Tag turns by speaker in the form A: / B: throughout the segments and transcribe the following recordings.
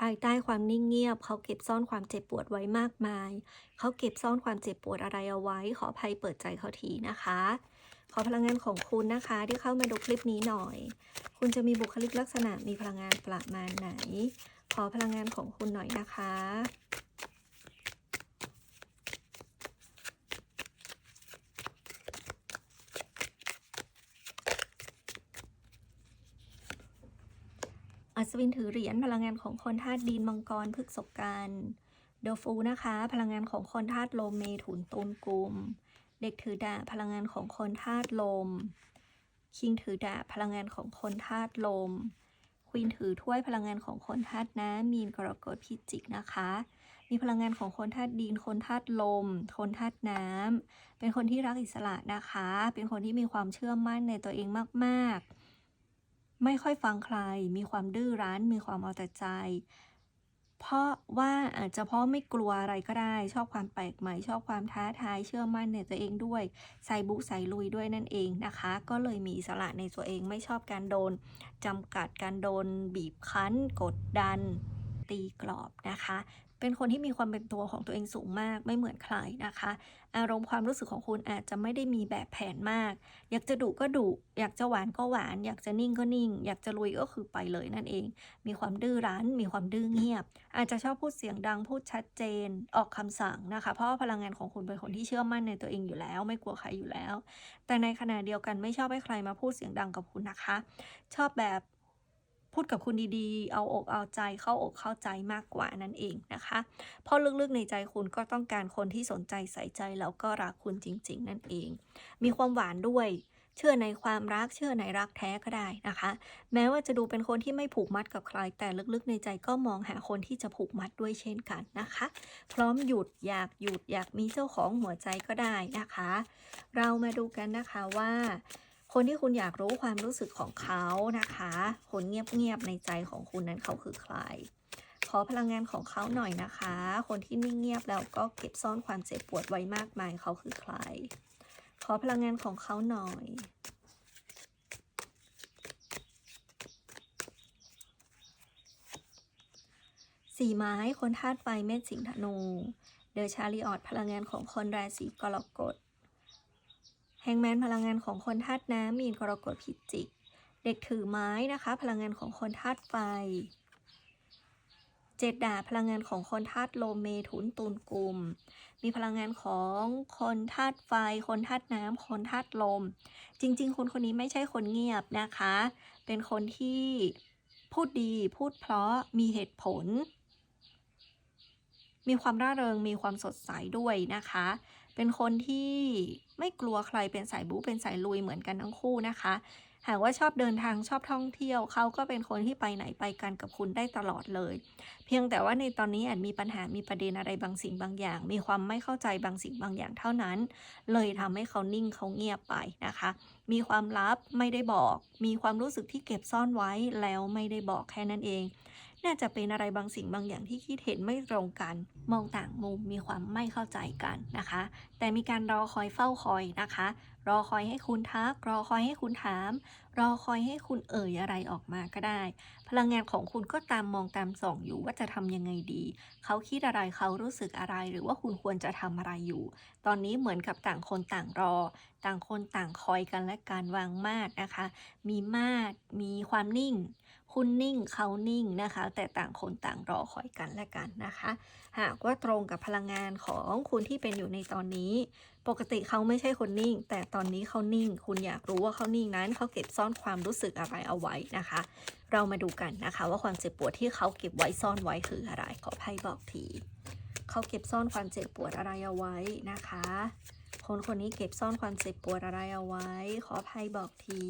A: ภายใต้ความนิ่งเงียบ เขาเก็บซ่อนความเจ็บปวดไว้มากมาย เขาเก็บซ่อนความเจ็บปวดอะไรเอาไว้ ขออภัยเปิดใจเขาทีนะคะ ขอพลังงานของคุณนะคะ ที่เข้ามาดูคลิปนี้หน่อย คุณจะมีบุคลิกลักษณะมีพลังงานประมาณไหน ขอพลังงานของคุณหน่อยนะคะ อัศวินถือเหรียญพลังงานของคนธาตุดินมังกรพฤกษกันเดลฟูนะคะ พลังงานของคนธาตุลมเมถุนตุลกุม เด็กถือดาบพลังงานของคนธาตุลม คิงถือดาบพลังงานของคนธาตุลมควีนถือถ้วยพลังงานของคนธาตุน้ำมีนกรกฎพิจิกนะคะ มีพลังงานของคนธาตุดิน คนธาตุลม คนธาตุน้ำ เป็นคนที่รักอิสระนะคะ เป็นคนที่มีความเชื่อมั่นในตัวเองมาก ๆ ไม่ค่อยฟังใคร มีความดื้อรั้น มีความเอาแต่ใจ เพราะว่าอาจจะเพราะไม่กลัวอะไรก็ได้ ชอบความแปลกใหม่ ชอบความท้าทาย เชื่อมั่นในตัวเองด้วย ใส่บุใส่ลุยด้วยนั่นเองนะคะ ก็เลยมีอิสระในตัวเอง ไม่ชอบการโดนจำกัด การโดนบีบคั้น กดดัน ตีกรอบนะคะ เป็นคนที่มีความเป็นตัวของตัวเองสูงมากไม่เหมือนใครนะคะ อารมณ์ความรู้สึกของคุณอาจจะไม่ได้มีแบบแผนมาก อยากจะดุก็ดุอยากจะหวานก็หวาน อยากจะนิ่งก็นิ่ง อยากจะลุยก็คือไปเลยนั่นเอง มีความดื้อรั้น มีความดื้อเงียบ อาจจะชอบพูดเสียงดังพูดชัดเจนออกคำสั่งนะคะ เพราะพลังงานของคุณเป็นคนที่เชื่อมั่นในตัวเองอยู่แล้ว ไม่กลัวใครอยู่แล้ว แต่ในขณะเดียวกันไม่ชอบให้ใครมาพูดเสียงดังกับคุณนะคะ ชอบแบบ พูดกับคุณดีๆ เอาอกเอาใจเข้าอกเข้าใจมากกว่านั่นเองนะคะ เพราะลึกๆในใจคุณก็ต้องการคนที่สนใจใส่ใจแล้วก็รักคุณจริง ๆ นั่นเอง มีความหวานด้วย เชื่อในความรักเชื่อในรักแท้ก็ได้นะคะ แม้ว่าจะดูเป็นคนที่ไม่ผูกมัดกับใคร แต่ลึกๆในใจก็มองหาคนที่จะผูกมัดด้วยเช่นกันนะคะ พร้อมหยุดอยากหยุดอยากมีเจ้าของหัวใจก็ได้นะคะ เรามาดูกันนะคะว่า คนที่คุณอยากรู้ความรู้สึกของเขานะคะ คนเงียบๆในใจของคุณนั้นเขาคือใคร ขอพลังงานของเขาหน่อยนะคะ คนที่นิ่งเงียบแล้วก็เก็บซ่อนความเจ็บปวดไว้มากมายเขาคือใคร ขอพลังงานของเขาหน่อยสี่ไม้คนธาตุไฟเมษสิงห์ธนู เดอชาริออตพลังงานของคนราศีกรกฎ แฮงแมนพลังงานของคนธาตุน้ำมีนกรกฎพิจิก เด็กถือไม้นะคะ พลังงานของคนธาตุไฟ เจ็ดดาพลังงานของคนธาตุลมเมถุนตุลกุม มีพลังงานของคนธาตุไฟ คนธาตุน้ำคนธาตุลม จริง ๆ คนคนนี้ไม่ใช่คนเงียบนะคะ เป็นคนที่พูดดีพูดเพราะมีเหตุผล มีความร่าเริงมีความสดใสด้วยนะคะ เป็นคนที่ ไม่กลัวใครเป็นสายบู๊เป็นสายลุยเหมือนกันทั้งคู่นะคะ หากว่าชอบเดินทางชอบท่องเที่ยว เขาก็เป็นคนที่ไปไหนไปกันกับคุณได้ตลอดเลย เพียงแต่ว่าในตอนนี้อาจมีปัญหามีประเด็นอะไรบางสิ่งบางอย่าง มีความไม่เข้าใจบางสิ่งบางอย่างเท่านั้น เลยทำให้เขานิ่งเขาเงียบไปนะคะ มีความลับไม่ได้บอก มีความรู้สึกที่เก็บซ่อนไว้แล้วไม่ได้บอกแค่นั้นเอง น่าจะเป็นอะไรบางสิ่งบางอย่างที่คิดเห็นไม่ตรงกัน มองต่างมุมมีความไม่เข้าใจกันนะคะ แต่มีการรอคอยเฝ้าคอยนะคะ รอคอยให้คุณทัก รอคอยให้คุณถาม รอคอยให้คุณเอ่ยอะไรออกมาก็ได้ พลังงานของคุณก็ตามมองตามส่องอยู่ว่าจะทำยังไงดี เขาคิดอะไรเขารู้สึกอะไร หรือว่าคุณควรจะทำอะไรอยู่ ตอนนี้เหมือนกับต่างคนต่างรอ ต่างคนต่างคอยกันและการวางมาดนะคะ มีมาดมีความนิ่ง คุณนิ่งเขานิ่งนะคะ แต่ต่างคนต่างรอคอยกันและกันนะคะ หากว่าตรงกับพลังงานของคุณที่เป็นอยู่ในตอนนี้ ปกติเขาไม่ใช่คนนิ่ง แต่ตอนนี้เขานิ่ง คุณอยากรู้ว่าเขานิ่งนั้นเขาเก็บซ่อนความรู้สึกอะไรเอาไว้นะคะ เรามาดูกันนะคะ ว่าความเจ็บปวดที่เขาเก็บไว้ซ่อนไว้คืออะไรขอไพ่บอกทีเขาเก็บซ่อนความเจ็บปวดอะไรเอาไว้นะคะ คนคนนี้เก็บซ่อนความเจ็บปวดอะไรเอาไว้ ขอไพ่บอกที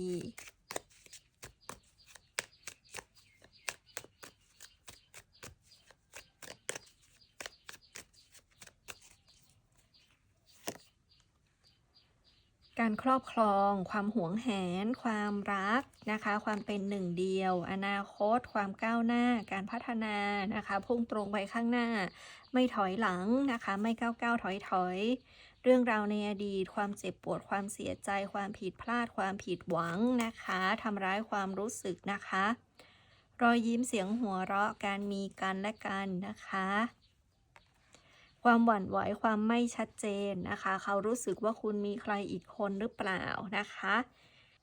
A: การครอบครอง ความหวงแหน ความรักนะคะ ความเป็นหนึ่งเดียว อนาคต ความก้าวหน้า การพัฒนานะคะพุ่งตรงไปข้างหน้า ไม่ถอยหลังนะคะ ไม่ก้าวก้าวถอยถอยเรื่องราวในอดีต ความเจ็บปวด ความเสียใจ ความผิดพลาด ความผิดหวังนะคะทำร้ายความรู้สึกนะคะ รอยยิ้มเสียงหัวเราะ การมีกันและกันนะคะ ความหวั่นไหวความไม่ชัดเจนนะคะ เขารู้สึกว่าคุณมีใครอีกคนหรือเปล่านะคะ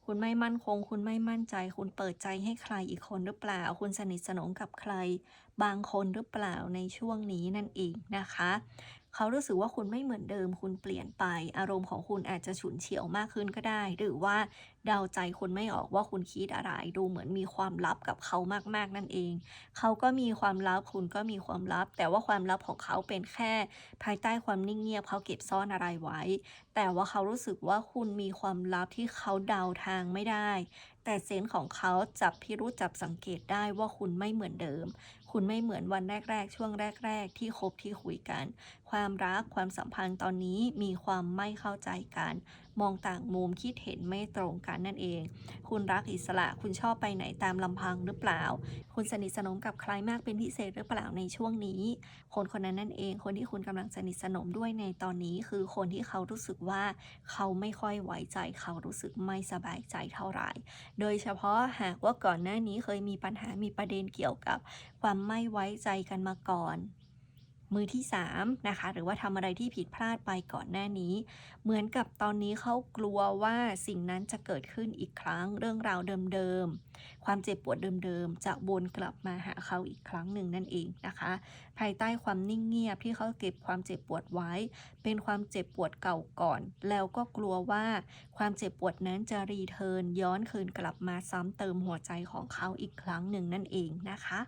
A: คุณไม่มั่นคง คุณไม่มั่นใจ คุณเปิดใจให้ใครอีกคนหรือเปล่า คุณสนิทสนมกับใครบางคนหรือเปล่าในช่วงนี้นั่นเองนะคะ เขารู้สึกว่าคุณไม่เหมือนเดิม คุณเปลี่ยนไป อารมณ์ของคุณอาจจะฉุนเฉียวมากขึ้นก็ได้ หรือว่าเดาใจคุณไม่ออกว่าคุณคิดอะไร ดูเหมือนมีความลับกับเขามากๆนั่นเอง เขาก็มีความลับ คุณก็มีความลับ แต่ว่าความลับของเขาเป็นแค่ ภายใต้ความนิ่งเงียบเขาเก็บซ่อนอะไรไว้ แต่ว่าเขารู้สึกว่าคุณมีความลับที่เขาเดาทางไม่ได้ แต่เซนส์ของเขาจับพิรุษจับสังเกตได้ว่าคุณไม่เหมือนเดิม คุณไม่เหมือนวันแรก ๆ ช่วงแรก ๆ ที่คบที่คุยกัน ความรักความสัมพันธ์ตอนนี้มีความไม่เข้าใจกัน มองต่างมุมคิดเห็นไม่ตรงกันนั่นเอง คุณรักอิสระคุณชอบไปไหนตามลำพังหรือเปล่า คุณสนิทสนมกับใครมากเป็นพิเศษหรือเปล่าในช่วงนี้ คนคนนั้นนั่นเอง คนที่คุณกำลังสนิทสนมด้วยในตอนนี้ คือคนที่เขารู้สึกว่าเขาไม่ค่อยไว้ใจ เขารู้สึกไม่สบายใจเท่าไหร่ โดยเฉพาะหากว่าก่อนหน้านี้เคยมีปัญหามีประเด็นเกี่ยวกับ ความไม่ไว้ใจกันมาก่อน มือที่3นะคะหรือว่าทำอะไรที่ผิดพลาดไปก่อนหน้านี้ เหมือนกับตอนนี้เขากลัวว่าสิ่งนั้นจะเกิดขึ้นอีกครั้งเรื่องราวเดิมๆ ความเจ็บปวดเดิมๆ จะวนกลับมาหาเขาอีกครั้งหนึ่งนั่นเองนะคะ ภายใต้ความนิ่งเงียบที่เขาเก็บความเจ็บปวดไว้ เป็นความเจ็บปวดเก่าก่อน แล้วก็กลัวว่าความเจ็บปวดนั้นจะรีเทิร์นย้อนคืนกลับมาซ้ำเติมหัวใจของเขาอีกครั้งหนึ่งนั่นเองนะคะ